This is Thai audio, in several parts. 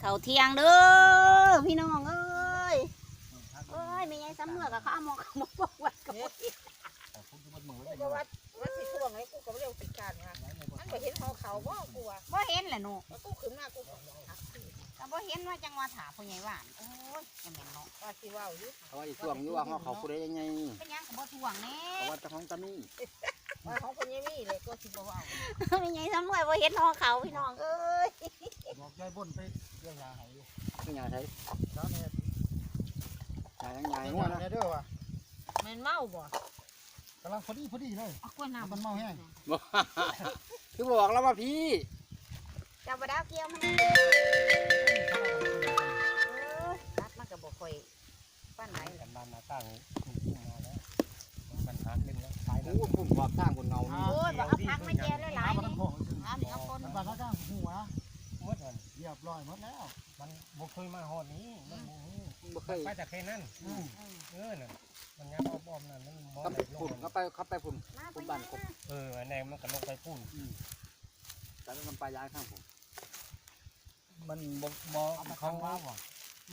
เขาเที่ยงเด้อพี่น้องเอ้ยเอ้ยไม่ไงซ้ำเมื่อกับข้าวหมอกหมอกวัดกับบ่เห็นกูว่าว่าสิช่วงนี้กูก็เร็วติดการนะมันไปเห็นหอเขาว่ากูว่าบ่เห็นแหละหนูกูขึ้นมากู แต่บ่เห็นว่าจังหวะถาผู้ใหญ่ว่านโอ้ยจะแม่นเนาะว่าสิว่าอยู่เขาว่าอีช่วงอยู่ว่าเขาเขาผู้ใดยังไงเป็นหยังก็บ่ท่วงแน่เขาว่าเจะของตานี่ว่าของคนยังมีเลยก็สิบ่ว่าไม่ไงซ้ำเมื่อบ่เห็นหอเขาพี่น้องเอ้ยบอกยายบนไปเรื่องยาหายอยู่ไม่ยาใช้สามเมตรยายังไงไอ้หัหัววนะนะเด้อว่ะมันเมาบ่กำลังพอดีพอดีเลยเอากล้วยน้ำมันเมาแห้งคือบอกแล้วว่าพี่ จับบ่ดาวเกี่ยวมันเออตัดมันก็บ่ค่อยปานไหนกันบ้านมาตั้งมาแล้วมันหาเล่นแล้วตายแล้วโอ้ผมบอกสร้างคนเงานี่โอ้ยบ่เอาพักมาแจวหลายๆมันนี่โผล่ขึ้นเอานี่เอาคนมันบ้านเขาจ้างหัวหมดมันเรียบร้อยหมดแล้ว มันบุกเคยมาหอดนี้มันบุกบ่เคยไปแต่แค่นั้นอืมเออน่ะมันยังอ้อมๆนั่นมันมองเขาไหไปนลพุ่นงเขาไปเขาไปพุ่นมาพุ่นไปบ้านผมเอออันไหนมันก็ลงไปพุ่นแต่แล้วมันไปย้ายข้างผม มันบ่บ่เขาว่าบ่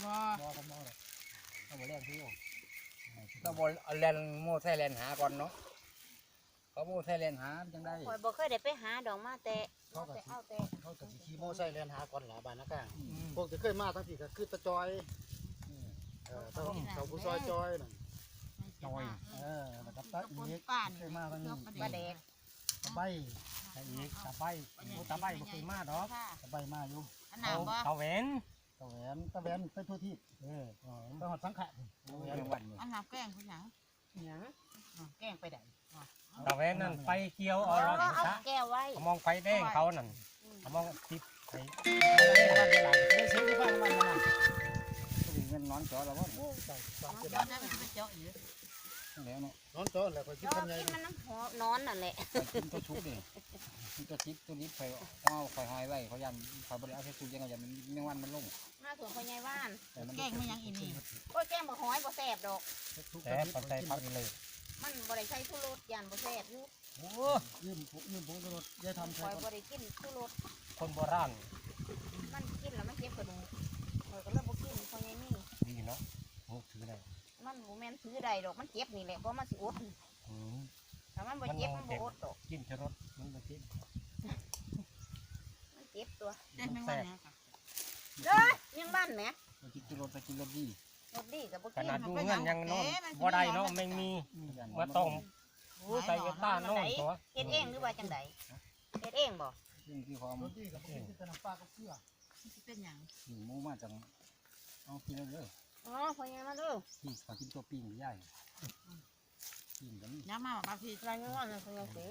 ว่าบ่เขาบ่เลยเขาบ่เรียกพี่เราบอลแลนโม่ไทยแลนหาก่อนเนาะเขาโม่ไทยแลนหาจังได้ข่อยบ่เคยได้ไปหาดอกมาแต่เขากับแต่เอาแต่เขากับขี่โม่ใส่แลนหาก่อนหลาบ้านนักการพวกที่เคยมาทั้งที่ก็คือตะจอยเออเขาเขาผู้ซอยจอยนั่นจอยเออแล้วก็ตะอีกเคยมาทั้งนี้ปลาแดกตะใบไอ้อีกตาใบโอ้ตาใบบ่เคยมาดอกตะใบมาอยู่ อันน้ำบ่เขาแหวนตะแหวนตะแหวนไปทั่วที่เออตะหอดสังขะโอ้ยยังวันนี่อันน้ำแกงคือหยังหยังแกงไปได้ตาแหวนนั่นไปเกี่ยวเอาเอาแล้วเอาซะแก้วไว้เขามองไฟแดงเขานั่นเขามองติดไฟได้ซื้อที่บ้านมันนั่นเงินนอนจอแล้วว่าสองเจ็ดเดี๋ยวนั้นมันจะไปเจาะอยู่แล้วเนาะนอนโตแล้วคอยคิดเจาะทำไงกินมันน้ำหอนอนนั่นแหละไปกินตัวชุบ ดิกินตัวชิปตัวนี้ไปเอาคอยหายไว้เขายันคอยบริเอาแค่ชุบยังไงยันมันยังวันมันลงมาสวนพ่อใหญ่บ้านแต่มันแกงไม่ยังอีนี่โอ้ยแกงบ่หอยบ่แซ่บดอกแต่ปัจจัยพักนี่เลย มันบ่ได้ใช้ชูรสยานบ่แซ่บอยู่โอ้ยืมผมยืมผมตลอดยายทำข่ใช่อยก่อนบ่ได้กินชูรสคนโบราณมันกินแล้วมันเจ็บกระดูกข่อยก็เลยบ่กินพ่อใหญ่นี่ดีเนาะโอ้ถือได้มันบ่แม่นซื้อได้ดอกมันเจ็บนี่แหละเพราะมันสิอดอืมถ้ามันบ่เจ็บมันบ่อดดอกกินชะรสมันบ่ กินมันเจ็บตัวแซ่บเด้อยังบ้านแหมไปกินตัวรถไปกินรถดีรถดีก็บ่ขกินนาดดูเงินยังนอนบ่ได้เนาะไม่มีมาต้มโอ้ใส่กระต้านโน่นตัวเฮ็ดเองหรือว่าจังไดเฮ็ดเองบ่ซึ่งที่ความรถดีกับพี่จะนำปลากับเสื้อเป็นหยังหมูมาจังเอากินเลยอ๋อพ่อใหญ่มาเด้อพี่ขอกินตัวปิ้งใหญ่ปิ้งกันนี่อย่ามาบาพี่รายงานนะพ่อใหญ่สิ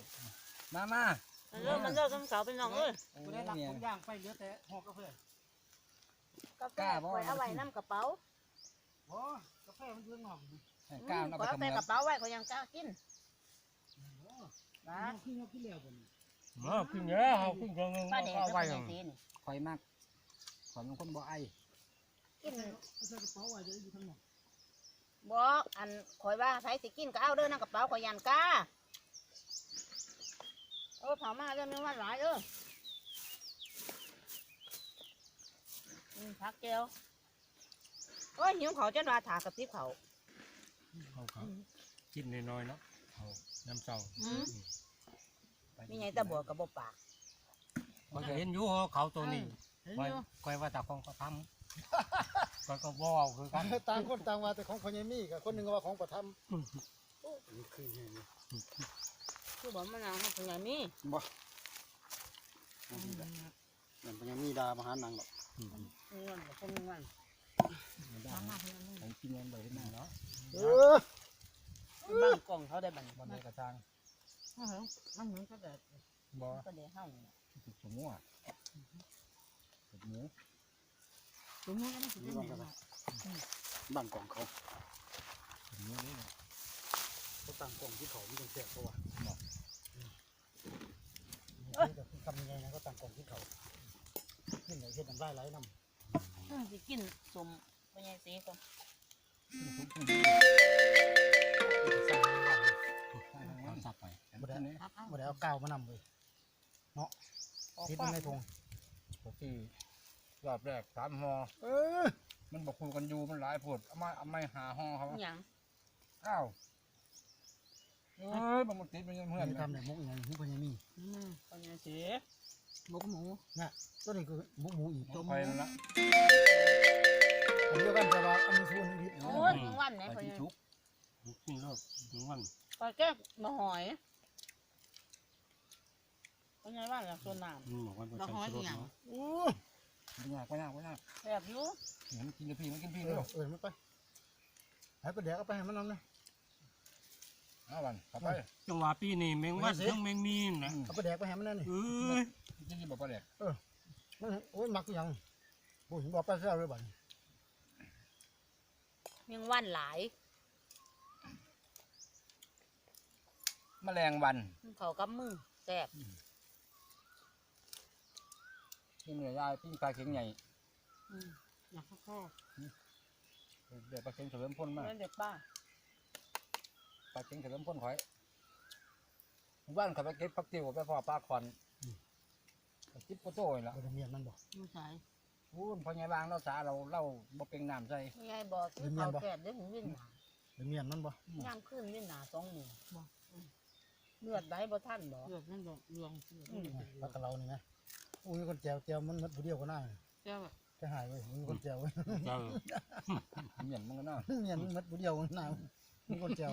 มามา มันเลิกมันเลิกกับเขาเป็นน้องเอ้ยโอ้กูยได้หลักเนี่ยทุกอย่างไปเหลือแต่หอกกาแฟกาแฟข่อยเอาไว้นํกระเป๋าโอ้กาแฟมันเรื่องหน่อมกล้ามเอาข่ไปอยเอาทำเงินใส่กระเป๋าไว้ข่อยยังกล้ากินนะขึ้นยกขึ้นแล้วบนเออขึ้นเยอะเอาขึ้นเยอะนึงป้าแดงเอาก็ไว้พ่อใหญ่สินี่คอยมากคอยเป็นคนบ่ไอกินใส่กระเป๋าไว้จะอยู่ข้างนอกบ่อันข่อยว่าไผสิกินก็เอาเด้อนํกระเป๋าข่อยยันกล้าเออเผามาเรื่องนึงว่าหลายเด้ออืมพักเจียวโอ้ยหิวเขาวจนว่าถากระติบเขาวเอาครับกินน้อยๆเนาะเอาน้ำเศร้าอืมมีไงตะบัวกับบ่ปากมันจะเห็นอยู่เขาตัวนี้เห็นคอยอยู่คอยว่าตาของเขาทำคอยก็บ่เอาคือกันต่างคนต่างว่าแต่ของพญามีกับคนหนึ่งว่าของประทับนี่คือไง คือบอกมันนางเขาเป็นไงมีบ่มันพญามีดามาหานังหรอกมีเงินบ่คนมีเงินผมกินเงินไปที่นั่นเนาะเออบ้านกล่องเขาได้บัดนมันได้กระซังมันเหมือนก็แต่บ่ก็เดี๋ยวเฮานี่ล่ะติดสมูอะติดหมูตัวนู้นก็ไม่สินี่เป็นบ้านแม่กันบ้านกล่องเขาติดหมูนี่เขาตั้งกล่องที่เขาไม่ต้องแจกเขาว่ะ ทำยังไงนะเขาตั้งกล่องที่เขานี่ไหนเห็ดน้ำลายไหลน้ำอืมสิกินสมเป็นไงสีก่อนสับไปบ่ได้ครับเอาบ่ได้เอากาวมานำเลยเนาะติดมันในทงปกติปรอบแรกสามห่อเออมันบอกคุยกันอยู่มันหลายผดเอามาเอาไม่หาห่อเขาอหย่างอ้าว เอ้ยมันมันติดมันยังเพื่อนนี่ทำเนี่ยมุกอย่างนี้คนยังมีอืมเป็นยังสิหมกหมูตัวนี้คือมุกหมูอีกต้มไปนั่นละอันเดียวกันแต่ว่าอันนี้ฟูนนิดโอ้ยแมงวันไหนไปคนที่นี้ชุกนี่รอบถึงวันปลาแก้มาหอยเป็นไงบ้างล่ะส่วนน้มันบอกว่าใช้รถเนาะโอ้ไม่ยากไม่ยากไม่ยากำแบบอยู่เห็นกินกับพี่มันกินพี่เอเด้ออเออมันไปให้ไปแดกเอาไปให้มันนั่นนะเอาวันเข้าไป จังหวะปีนี้แมงวันทั้งแมงมีนะเอาไปแดกไปให้มันนั่นนี่เอ้ยกินที่บอกประเด็กมันโอ้ยมักคือหยังโอ้ยบอกไปแซ่บเลยบัดนี้แมงวันหลายแมลงวันเขากับมือแซ่บกินเนื้อยายปิ้งปลาเข็งใหญ่อืมอยากข้าวเดี๋ยวปลาเข็งเฉลิมพ่นมาเด็กป้า ปลาเข็งเฉลิมพ่นข่อยบ้านเขาไปเก็บผักติ้วไปพ่อปลาคอนจิ๊บโกโต้ละบ่ได้เมียนมันบ่ไม่ใช่พูนพอไงบางเราสาเราเล่าบ่เป็นน้ำใส่ไม่ใช่บอกคือเขาแซ่บได้ถึงวินหนาได้เมียนมันบ่ย่างขึ้นวินหนาสองหมื่นเลือดได้บ่ท่านบอกเลือดนั่นดอกรวงปลากระเรานี่นะโอ้ยคนแจวแจวมันมัดผู้เดียวก็น่าเจ้าแค่หายเว้ยมีคนแจวเว้ยเจ้าเหม็นมันก็น่าเมียนมันมัดผู้เดียวก็น่า มีคนแจว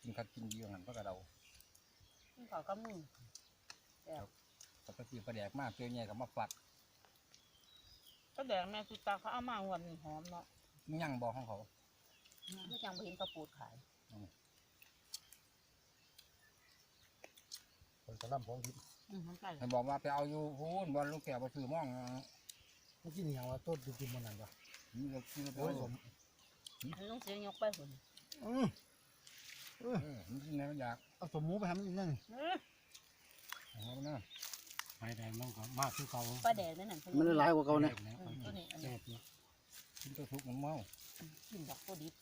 กินคัดกินดีกว่าหันปลากระเดาเขากับมือปกติปลาแดกมากเจอใหญ่กับมาฝัดก็แดงแม่สุตาเขาเอามาวันหอมเนาะมีหยังบอกของเขา ไม่จังไปเห็นกระปูดขายคนกระลำของทิพย์อืมมันใกล้ให้บอกว่าไปเอาอยู่พูนบอลลูกแก้วมาซื้อม่องมันกินอหย่างว่าต้นกินมันนั่นวะนี่เรากินโอ้ยสม อันลุงเสียยกไปหุ่นอือเออมันกินแล้วอยากเอาสมหมูไปให้มันกินนั่นนี่เอาเนาะไปได้มันก็มากคือเขาปลาแดงนั่นน่ะมันหลายกว่าเก่าเนี่ยตัวนี้อันแซ่นี้บเนาะกินตัวทุกมันเมากินดอกตัวดิบ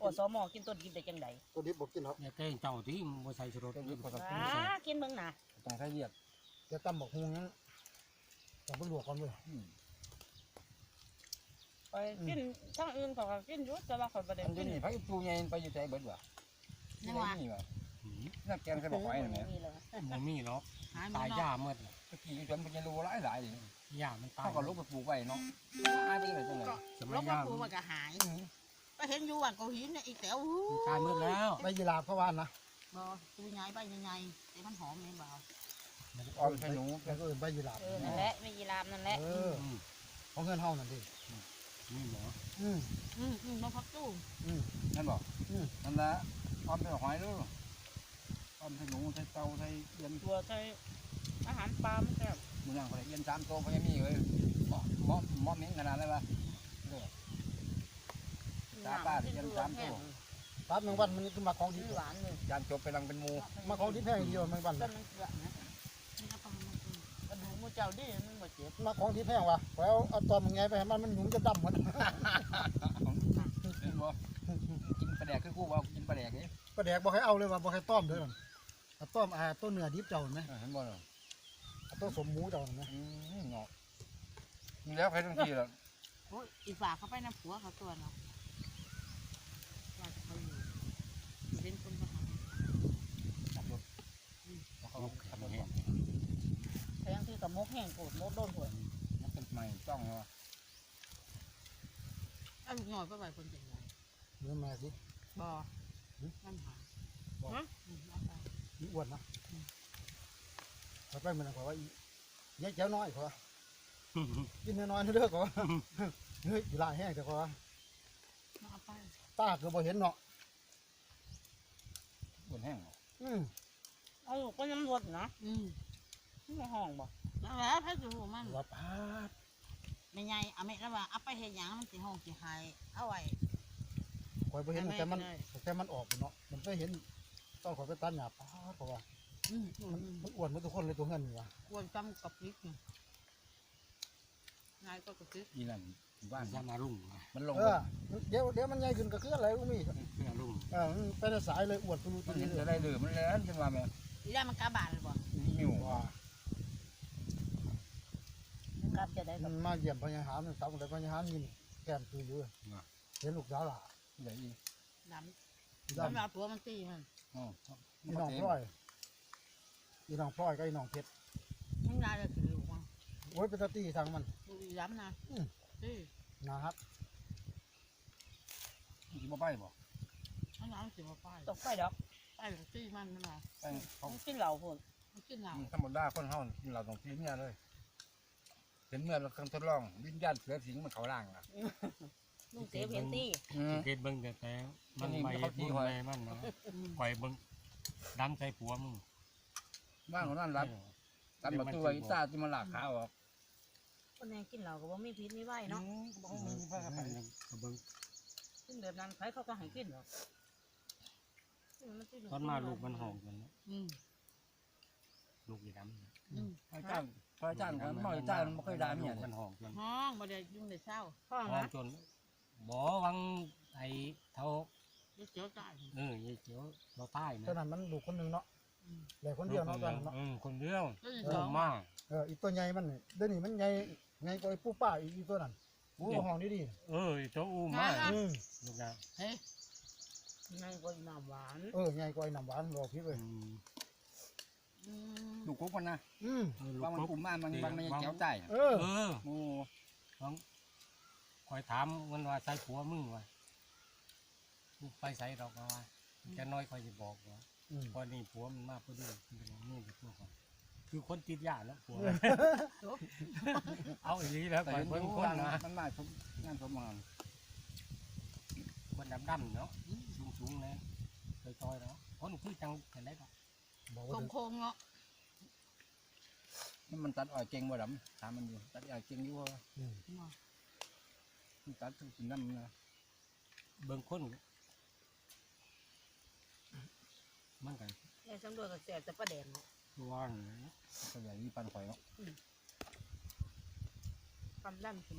โอสมอกินต้นดิบได้จังไดตัวนี้บอกกินหรอกอย่าแกล้งเจ้าที่บ่ใส่รถตัวนี้ก็ต้องอ่ากินเบิ่งน่ะต้องใช้เลียดจะตำบอกฮงนั้นต้องไปลวกก่อนเลย ไปกินทั้งอื่นเขาก็กินอยู่แต่ว่าเขาประเด็นอันกินี้นไปตูใหญ่ไปอยู่ใจเบิดว่ะนี่นี่ว่ะหืมนักแกงใส่บอกไว้นะแม่มีเลยบ่มีหรอกหายตายเนาะย่าหมดตะกี้จนเป็นรูหลายหลายเลยย่ามันตายเขาก็ลุกไปปลูกไว้เนาะหายไปเลยจังเลยสมัแล้ยวก็ย่าปูมันก็หายก็เห็นอยู่ว่าเขาหินเนี่ยอีแต๋วมันตายหมดแล้วใบยีราฟเขาว่านะบ่ปูใหญ่ใบใหญ่ๆแต่มันหอมเนี่ยเบาอ้อมใส่หนูแล้วก็เอินใบยีราฟเออนั่นแหละไม่ยีรามนั่นแหละเอออืมของเงินเฮานั่นดิ นี่หมออืมอืมอืมน้องพักตู้อืมนั่นบอกอืมนั่นละอ้อมใส่หอยดูอ้อมใส่หนูใส่เตาใส่เย็นตัวใช้อาหารปลามันแซ่บมึงยังคนเย็นสามตัวพยังมีเลยหม้อหม้อหม้อเหม็นขนาดไรวะตาป้าที่ยังจำตัวปั๊บแมงวันมันคือมาของดิมับนหวานเลยจานจบไปลังเป็นหมูมาของดิบแพงเดียวแมงวันต้นมันเกลือนะ จ้าดิมันบ่เจ็บมาของดิบแพงว่ะแล้วเอาตอมมึงไงไปให้มันมันหนุ่มจะดำหมดเห็นบ่กินปลาแดกคือกูว่ากินปลาแดกนี่ก็แดกบอกให้เอาเลยว่ะบอกให้ต้อมเด้อเอาต้อมอ่าต้นเนื้อดิบเจ้าเห็นไหมเห็นบ่เนาะเอาต้นสมหมูเจ้าเห็นไหมอืมเนาะมีแล้วใครทั้งทีล่ะโอ้ยอีฝากเขาไปน้ำผัวเขาตัวเนาะว่าจะเขาอยู่เป็นคนประหาร ขับรถแล้วเขาขับรถบอก แต่ยังที่ กับมกแห้งโกดมกโดนหัวมันเป็นใหม่จ้องเลยวะเอาลูกหน่อยไปไว้คนจังไงเนื้อแม่สิบ่หึนั่นหาบ่ฮะอืมเอาไปอีอ้วนนะถ้าไปมันก็ว่าอีแยกแจ้วน้อยเขาว่ากินน้อยๆเด้อเขาว่าเฮ้ยยีราแห้งแต่เขาว่าเอาไปตาก็บ่เห็นเนาะบนแห้งเนาะอืมเอาลูกไปน้ำรดนะอืมนี่ในห้องบ่ แล้วแหล้วให้ดูมันว่าพาดไม่ใหญ่เอาไม่แล้วว่าเอาไปเฮ็ดหยังมันสิห้องสิหายเอาไว้คอยไปเห็นแต่มันไม่ได้แต่มันออกเนาะมันไปเห็นต้องขอยไปตัดหญ้าป้าดเพราะว่าอืมมันมันอ้วนหมาทุกคนเลยตัวเงินนี่ว่ะควรจำกับพริกนี่นายก็กับพริกอีนั่นบ้านย่ามารุ่งมันลงเออเดี๋ยวเดี๋ยวมันใหญ่ขึ้นก็คืออะไรอุ้มีเพื่อรุ่งเออมันไปในสายเลยอ้วนตุลุมัตุนลีเห็นเลจะยได้ดื่มมันแล้วจังว่าแม่อีได้มันกาบานเลยบ่มิวว่า จะได้มันมาเยี่ยมพญาหามมันสาวแต่พญาหามยินแก้มคืออยู่เห็นลูกสาวหล่ะใหญ่อีกน้อีำดำน้ำเอาตัวมันตีมันอ๋ออีน้องพลอยอีน้องพลอยกับอีน้องเพชรมันยายจะถือลูกมันโอ้ยเป็นตาตีทางมันดูอีย้ำนะอืมตีนะครับที่บ่ไปบ่มันน้ำสิมาป้ายตกไปดอกป้ายแบบตีมันมันมาไปเขามันกินเหล่าพุ่นมันขึ้นหนาธรรมดาคนเฮาเราต้องกินเนี่ยเลย เห็นเมื่อเราเครื่องทดลอง วิญญาณเสือสิงมันเขาล่างอะลุงเสียเพียนตี้อืมเกตเบิ่งแต่แต่มันอันนี้ไปเขาตีบุญหอยแม่มันนะปล่อยเบิ่งดันใส่ผัวมึงบ้านของนั่นรับกันประตูไว้อีตาที่มันหลากขาออกคนแนงกินเหล่าก็บ่มีพิษมีไว้เนาะบ่มีพระกระไผเบิ่งกินแบบนั้นใครเขาก็ให้กินหรอกตอนมาลูกมันหอมกันนะอืม ลูกอีดำนะอืมพระอาจารย์พระอาจารย์กันน้อยอาจารย์มันบ่เคยด่าเมียลูกเลมัยนหอมกันห้องบ่ได้ยุ่งในเช้าห้องหอมนะจนบ่วังไอ้เท่าเจียวตายเออเจียวเราใต้นะเท่านั้นมันลูกคนหนึ่งเนาะเหลือคนเดียวเนาะตอนนั้นเนาะคนเดียวแล้วอีกโอ้สองมากเอออีตัวใหญ่มันนี่เดี๋ยวนี้มันใหญ่ใหญ่กว่าไอ้ปูป้าอีตัวนั้นโอ้ห้องนี้ดีเออไอ้เจ้าอู้มากอืมลูกนะเฮ้ยไงก็น้ำหวานเออใหญ่กว่าไอ้น้ำหวานรอพี่เลย อืมอืมลูกกุ๊กมันนะอืมเออลูบากงมันกบกลุ่มบ้านมันบางมันยังแก้วใจเออ เออโอ้ต้องคอยถามมันว่าใส่ผัวมึงวะมึงไปใส่ดอกว่าแค่น้อยคอยจะบอกว่าอืม พอนี่ผัวมันมาพอดีมันเป็นอย่างนี่เป็นตัวก่อนคือคนติดยาแล้วผัว เอาอีหลีแล้วแต่ก่อนเห็นเพิ่งผู้คนงานนะ มันมาสมงานสมงานคนดำดำๆเนาะสูงสูงๆเลยเคยซอยๆเนาะคนคือจังกันได้ปะ บอกโคว่างโคงๆเนาะนี่มันตัดอ้อยเก่งบ่ดำถามมันอยู่ตัดอ้อยเก่งอยู่ว่าอืมมันตัดทุกสิ่งนั้นมันนะเบิ่งคนมันกันไอ้สำรวจก็แสบแต่ประแดงเนาะตัวนะก็ใหญ่มีปันข่อยเนาะความดันขึ้น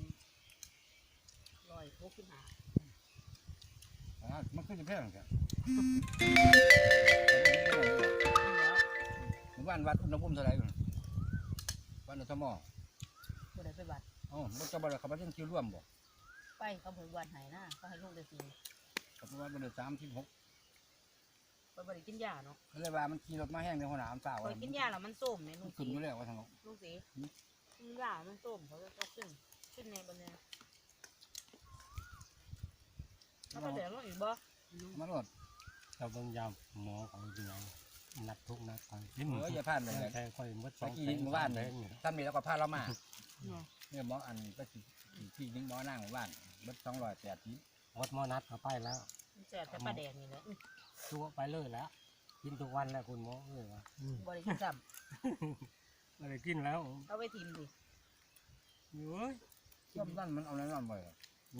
ร้อยหกสิบห้าอ่ามันขึ้นจะแพงแค่แล้ว หมู่บ้านวัดอุณหภูมิเท่าไหร่อยู่วัดอุณหภูมิบ่ได้ไปบัด อ๋อมันจะบ่ได้เข้ามาเรื่องคิวร่วมบ่ไปเขาเพิ่นวันไหนะเขาให้ลูกได้สิก็เพราะว่ามันได้สามสิบหกไปบ่ได้กินยาเนาะก็เลยว่ามันขี่รถมาแห้งในหัวหน้ำสาวบ่ได้กินยาแล้วมันส้มในลุมันงขึ้นสีอยู่แล้วว่าทางเราลุงสีกินยามันส้มเขาก็ขึ้น ขึ้นในบนเนี่ยเขาไปเดี๋ยวเราอีกบ่มันรถ เราเบิ่งยามหมอของจริงไง นัดทุกนัดทางที่เอออย่าพลาดเลยแค่ค่อยมดสเมื่อองกี้หมู่บ้านเลยท่านมีแล้วก็พาเรามาเนาะเนี่ยหมออันก็สิที่ยิงหมอนั่งหมู่บ้านเบิดสองร้อยแปดทีมดหมอนัดเขาไปแล้วมันแสบแต่ประแดงนี่แหละตัวไปเลยแล้ว กินทุกวันแล้วคุณหมอเอ้ยว่าอืมบ่ได้กินซ้ไม่ได้กินแล้วำเอาไปทิมดิอยู่เอ้ยย่อมนั่นมันเอาแน่นอนบ่อย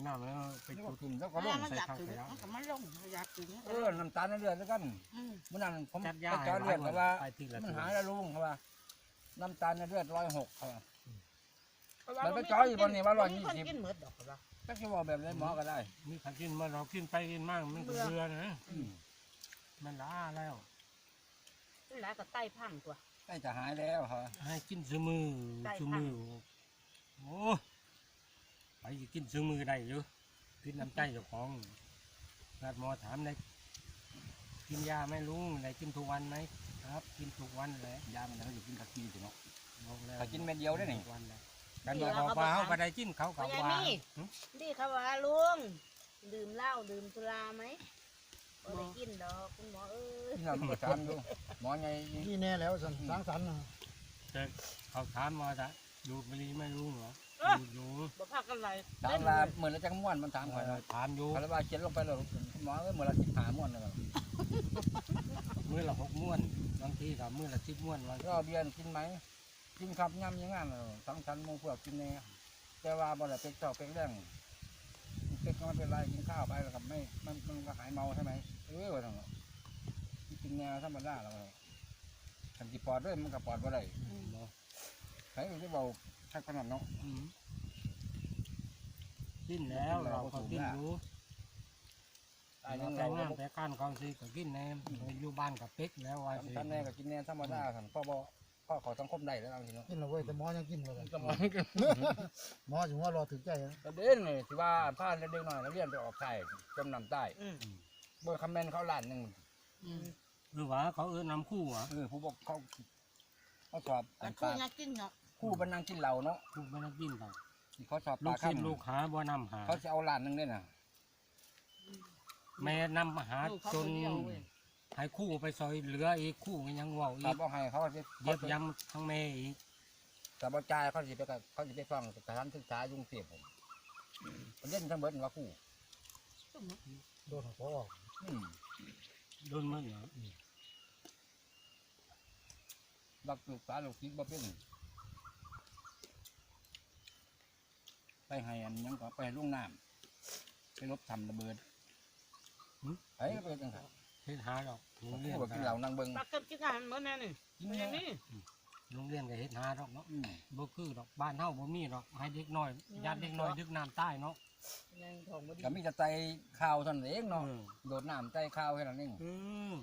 น้ำแล้วไปนี่จุก็ดกินแล้วก็ก็ลลงงมันอยากถึงมันก็มันลงมันอยากถึงเออน้ำตาลในเลือดแล้วกันอืมเมื่อนั้นผมจัดไปยาเจาะเลือดแล้วว่าไปทีละมันตัวหายแล้วลุงเขาว่าน้ำตาลในเลือดร้อยหกเขาว่าเพราะว่ามันไปบ่มีจ่อยอยู่บนนี่ว่าร้อยบ่มียี่คนสิบกินหมดดอกเขาว่าก็จะบอกแบบไรหมอก็ได้ มีขันกินมาเรากินไปกินมากมันก็เบื่อนะอืมมันล้าแล้วนี่แหละก็ไต้พังตัวใกล้จะหายแล้วเขาว่าให้กินซื้อมือได้ซื้อมือโอ้ ไปกินซื้อมือได้อยู่กินน้ำใจเจ้าของนัดหมอถามได้กินยาไหมลุงได้กินทุกวันไหมครับ กินทุกวันแหละยามันจะอยู่กินตะกี้สิเนาะบอกแล้วถ้ากินเม็ดเดียวได้นี่ทุกวันเลยกันบอกเขาว่าเขาก็ได้กินเขาก็พ่อใหญ่ว่ามีหึนี่เขาว่าลุงดื่มเหล้าดื่มสุราไหมบ่ได้กินดอกคุณหมอเอ้ยที่เราประจำดูหมอไงนี่แน่แล้วสันสร้างสรรค์นะแต่เขาถามมาจะดูดบุหรี่ไม่รู้เหรอดูด อยู่บ่พักกันไรถามลาเหมือนละจังม้วนมันถามข่อยเอนะอถามอยู่คาราบาเขียนลงไปแล้วหมอเอ้ยเหมือนละสิบหาม้วนเลยมือละหกม้วนบางทีก็มือละสิบม้วนบางทีก็เบียนกินไหมกินครับย่ำอยังงั้นเลยสังสรรค์หมูเพื่อกินแน่แต่ว่าบ่ได้เป็กเจ้าเป็กแรงเป็กก็ไม่เป็นไรกินข้าวไปแล้วกับไม่มันมันก็หายเมาใช่ไหมเออว่าทั้งนั้นกินแนวธรรมดาแล้วขันจีปอดด้วยมันก็ปอดบ่ได้เนาะใครจะบอก ถ้าขนาดเนาะ อืมกินแล้วเราก็กินอยู่ตายยัเรางแต่งเรางานแต่การกองซีก็กินแน่อยู่บ้านกับเป็กแล้วว่าสิทำแน่ก็กินแน่ธรรมดาสันพ่อบอกพ่อข้อขอสังคมได้แล้วเอาจริงเนาะกินแล้วเว้ยแต่หมอยังกินเลยสมองกันหมอถึงว่ารอถึงใจนะประเด็นเลยที่ว่าพาเด็กๆหน่อยแล้วเรียนไปออกไทยจมน้ำใต้อืมเบอร์คอมเมนต์เขาล้านหนึ่งอืมหรือว่าเขาเอิ้นนำคู่อะเออผู้บอกเขาเขาสอบแต่อ่านคู่ปลานักกินเนาะ คู่บรรนังกินเหล่าเนาะลูกไม่ได้กินเขาที่เขาสอบปลูลากศิษย์คำลูกหาบ่นำหา เขาจะเอาล้านหนึ่งเนี่ยนะแม่นำมาหาลูกเขาจคนนเดียวเว้ยให้คู่ไปซอยเหลืออีกคู่ก็ยังเว้าอีครักบเอาให้เขาจะเย็บย้ำทั้งแม่อีกแต่บ่จ่ายเขาจะไปกับเขาจะไปฟังสถานศึกษายุ่งเสียผมประเด็นทั้งเบิดว่าคู่โดนหัวออกอืมโดนมันเหรอ รักศึกษาลูกศิษย์บ่เป็น ไปให้อันหยังก็ไปให้ลุงน้ำไปลบทำระเบิดไอ้ไปจังค่ะเฮ็ดหาดอกโรงเรียนคู่กับกินเหล่านางเบิงปลาเกิดกินอาหารเหมือนแน่นี่กินไม่เนี่ยนี่โรงเรียนก็เฮ็ดหาดอกเนาะอืมบ่คือดอกบ้านเฮาบ่มีดอกให้เด็กน้อยญาติเด็กน้อยดึกน้ำใต้เนาะยังทองบ่ดีก็มีแต่ใจข้าวเท่านั้นเองเอเนาะอโดดน้ำใจข้าวแค่นั้นเองเออ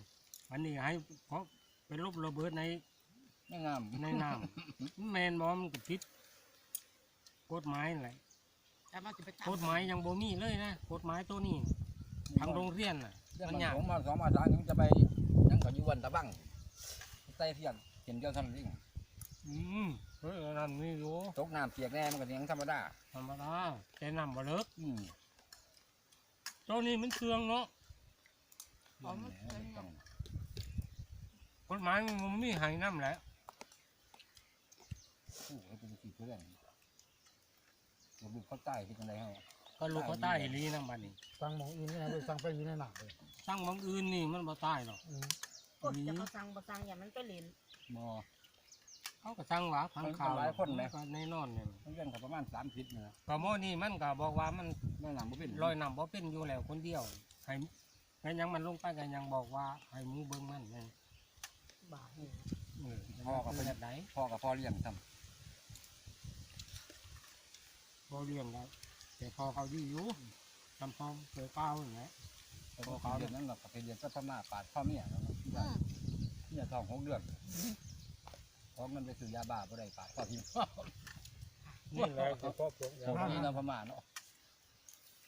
อันนี้ให้เพราะเป็นลบระเบิดในไม่งามในน้ำ แมนบอมนก็ผิดกฎหมายนั่นแหละ แต่มันจะไปกฎหมายยังบ่มีเลยนะกฎหมายตัวนี้ทางโรงเรียนน่ะ เรื่องมันมันยาก ผมมาสองมาสามยังจะไปยังก็อยู่วันตะบังใต้เทียนเห็นเดียวเท่านั้นเองอืมเฮ้ยอันนั่นนี่อยู่ตกน้ำเปียกแน่มันก็ยังธรรมดาธรรมดาแต่น้ำบ่เลิกอืมตัวนี้มันเครื่องเนาะนั่นแหละต้องกฎหมายมันบ่มีให้น้ำแหละผู้ให้เป็นสีเพื่อน เราบุกเขาใต้ที่กันไดให้ก็ลูกเขาใต้อีหลีน้ำบัดนี้สั่งหมองอื่นนี่นะเลยสั่งไปอยู่ในหนักเลยสร้างบางอื่นนี่มันบ่ใต้หรอกอืมโอ้ยจะมาสั่งบ่สั่งอย่ามันไปเล่นบ่ เขาก็สร้างหวาพังข่าวมันหลายคนไหมก็แน่นอนเนี่ยมันเรื่องกับประมาณสามสิบเนี่ยก็โมนี่มันก็บอกว่ามันเรื่องหลังบ่เป็นลอยน้ำบ่เป็นอยู่แล้วคนเดียวให้ให้ยังมันลงไปก็ยังบอกว่าให้หมูเบิ่งมันนั่นบาปนี่เออพ่อก็เป็นแบบไหนพ่อกับพ่อเลี้ยงทพ่ อเลี้ยงแล้วแต่พ่อเขาอยู่อยู่ทำพร้อมเกิดเป้าอย่างเงี้ยำแต่พ่อเลี้ยงนั้นเราก็ไปเรียนสัพพม่าปาดพ่อเมียแล้วเนาะเนี่ยทองหกเดือนเพราะมันไปซื้อยาบ้าบ่ได้ปาดพ่อทิ้งนี่แหละคือพ่อพวกโหดนี่นะพม่าเนาะ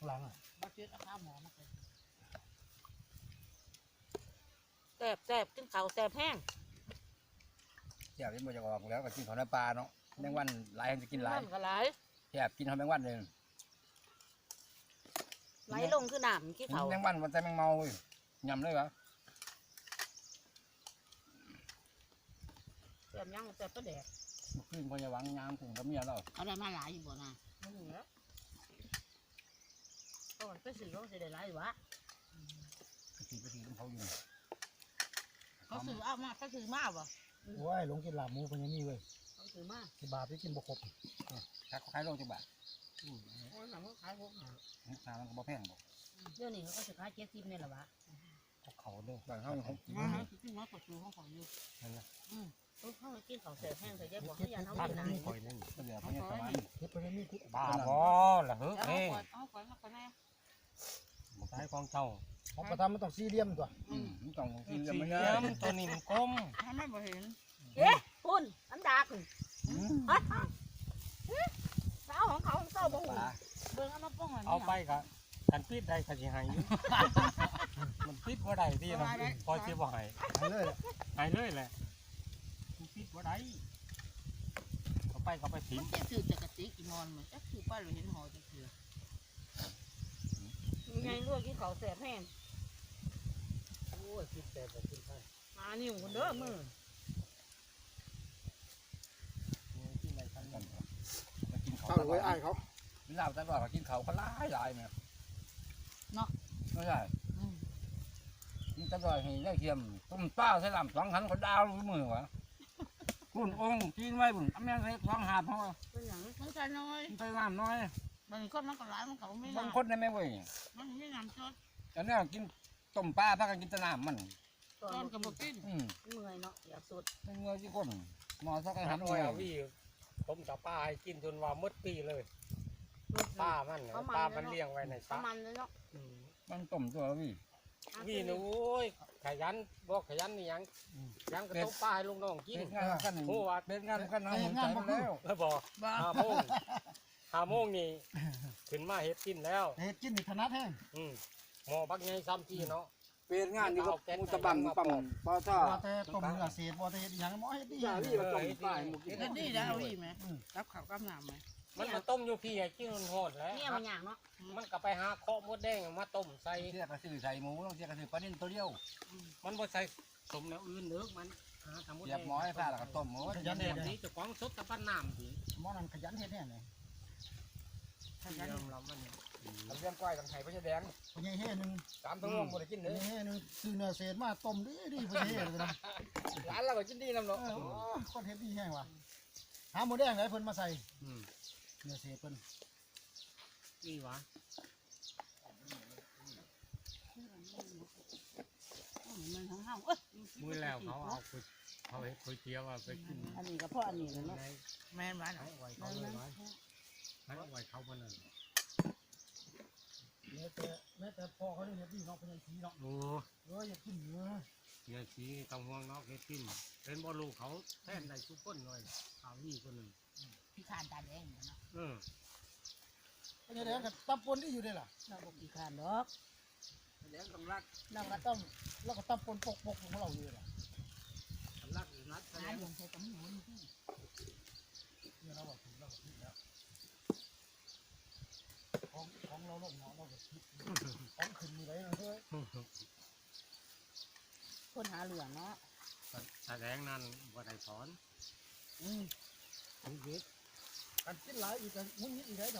หลังอะมาเจ็ดเอาข้าวหมอมาเลยแซ่บแซ่บกินข้าวแซ่บแห้งแซ่บที่บ่จะออกแล้วก็กินของในปลาเนาะแมงวันหลายคนจะกินหลายก็หลาย แซ่บกินของแมงวันเลยไหลลงคือน้ำขี้เขาแมงวันมันแต่แมงเมาเว้ยยำเลยวะแซ่บยังแซ่บก็แดกขึ้นพอยาหวังยามถึงกับเมียเราเอาได้มาหลายอยู่บ่นะไม่เหลือก็มันไปซื้อเขาสิได้หลายอยู่วะไปสีไปสีของเขาอยู่เขาซื้อเอามาเขาซื้อมาบ่โอ้ยหลงกินลาบหมูเป็นอยังนี้เว้ย เขาซื้อมาที่บาปที่กินบ่ครบถ้าเขาขายโลจักบาทโอ้ยหนังเขาขายพวกหาราคามันก็บ่แพงบ่เดี๋ยวนี้เขาก็จะขายเจ็ดสิบเนี่ยแหละวะเขาเขาเด้อบางเขาเขากินนะฮะกินน้อยกว่าซื้อของเขาอยู่อืมเขาเขากินข้าวแซ่บแห้งแต่ยังบอกให้ยาเขาบ้านกินไหนนี่ข่อยนั่นก็เหลือพญาสวรรค์เฮ็ดไปยังนี้ที่บ้าบ่ละเฮ้ยเอาเอ้ยก่อนเอาก่อนเอาก่อนแน่บ่ใช้ของเจ้าของประทำมันต้องสี่เหลี่ยมตัวอืมมันต้องกิสี่นเหเรื่องมันลี่เยยอะมตัวนี้มันกลมถ้าไม่บ่เห็นเอ๊ะ พุ่นอันดักอืมฮัดฮัดสาวของเขาของเจ้าบ่หูปลาเบิ่งเอามาป้องเอาไปก็กันปิดได้ก็สิให้อยู่มันปิดบ่ได้ที่นะพอสิบ่ให้ไปเลยแหละให้เลยแหละมันปิดบ่ได้เอาไปก็ไปมัทิ้งนจะถือจากกระติกอีมอนเหมือนจะถือป้าหรือเห็นหอจะถือไงลวกขี้เขาแสบแห้งโอ้ยคิดแต่บ่ขึ้นไปมานิ้วคนเด้อมือ ที่ไหนกัน กันมากินเขาเอาไว้อ้ายเขาเล่าแต่ว่าเขากินเขาเขาหลายหลายเนี่ยไม่ใช่อืมกินแต่ว่าให้ได้เทียมต้มป้าใส่ลำสองขันเขาดาวรู้มือวะคุณองค์กินไว้บุญอเมริกาสองหาบเขาเป็นอย่างมันจะน้อยไปน้ำน้อยบางคนมันก็หลายมันก็ไม่บางน้ำคนได้ไหมเว้ยมันไม่น้ำสดอันนี้กินต้มปลาพักกันกินแตะน้ำมันตอนตอนกับบ่กินอืมเมื่อยเนาะอยากสุดเป็นเงยที่คนหมอสักไอ้หัหันนหน่เลอย ยเอาวี่ผมกับป้าให้กินจนว่าหมดปีเลยป้ามันน่ะป้ามันเลี้ยงไว้ในสประระมาณนั้นเนาะอืมมันต้มตัวพี่ วี่นี่โอ้ยขยันบอกขยันนี่หยังยังก็ต้องป้าให้ลูกน้องกิน เป็นงานกันนี่โอ้ว่าเป็นงานกันน้ำมันใจมาแล้วแล้วบอกบ้าห้าโมงห้าโมงนี่ ขึ้นมาเฮ็ดกินแล้ว เฮ็ดกินนี่ถนัดแห้งอืมหมอบักไงซ้ำที่เนาะ เป็นงานนี่ก็มูตะบังปั๊มปอท่าบ่แต่ต้มเนื้อเศษบ่แต่เฮ็ดอีหยังหมอเฮ็ดดีอย่าพี่มาต้มปลายมูกินก็ดีนะเอาอีกไหมรับข้าวกับน้ำไหมมันมาต้มอยู่พี่ไอ้กินมันโหดแล้วเนี่ยมันอย่างเนาะมันก็ไปหาเคาะมดแดงมาต้มใส่เสียกระสือใส่หมูต้องเสียกระสือปลานิ่นตัวเดียว มันบ่ใส่สมแนวอื่นเด้อมันหาทำมดเสีแดยบงหมอให้ซ่าแล้วก็ต้มหมูขยันแบเฮ็ดบนี้เจะของสดตะปั้นน้ำดิหมอนั่นขยันเฮ็ดแห้งเลยถ้าฉันยอมรับมัน ทำเลี้ยงกล้วยทำไข่พระแดงพญาเฮ็ดนึงสามตัวม่วงบ่ได้กินพเลยญาเฮ็ดนึงซื้อเนื้อเศษมาต้มดีดีพญาเฮ็ดเลยนะร้านเราก็กินดีน้ำเอเนาะอโอ้คนเฮ็ดดีแห้งว่ะหาหมูแดงไหนเพิ่นมาใส่อืมเนื้อเศษเพิ่นนี่หวะมันทั้งห้าเอ้ยมื้อแล้วเขาเอาไปเขาเฮ็ดก๋วยเตี๋ยวว่าไปกินอันนี้ก็เพราะอันนี้แหละเนาะในแม่นหวานให้ไว้เขาเลยไว้ให้ไว้เขาบ่นั่น แม้แต่แม้แต่พ่อเขาเนี่ยเฮ็ดดีเนาะพญาสีเนาะโอ้เอออยากกินเนื้อเนี่ยสีต้องห่วงเนาะเฮ็ดกินเป็นบ่ลูกเขาแทนได้ทุกคนเลยเอานี่คนหนึงพี่ขานตาแดงเนาะเออพญาแดงกับตำปนที่อยู่ได้ล่ะเราบอกกี่ขานดอกแดงต้องรักเราก็ต้องแล้วก็ตำปนปกปกของเราอยู่ล่ะรักรักแสหาดงเลี้ยงใส่กับหมูนี่เนี่ยเราบอกถูกเราบอกผิดแล้ว ของของเราลงเนาะเราบอกผิดของขึ้นมีไรนะเฮ้ยคนหาเหลืองเนาะแสดงนั้นบ่ได้สอนอืมทุกเฮ็ดกันกินหลายอีกกันมุ้งยิดอีกได้แต่ว่า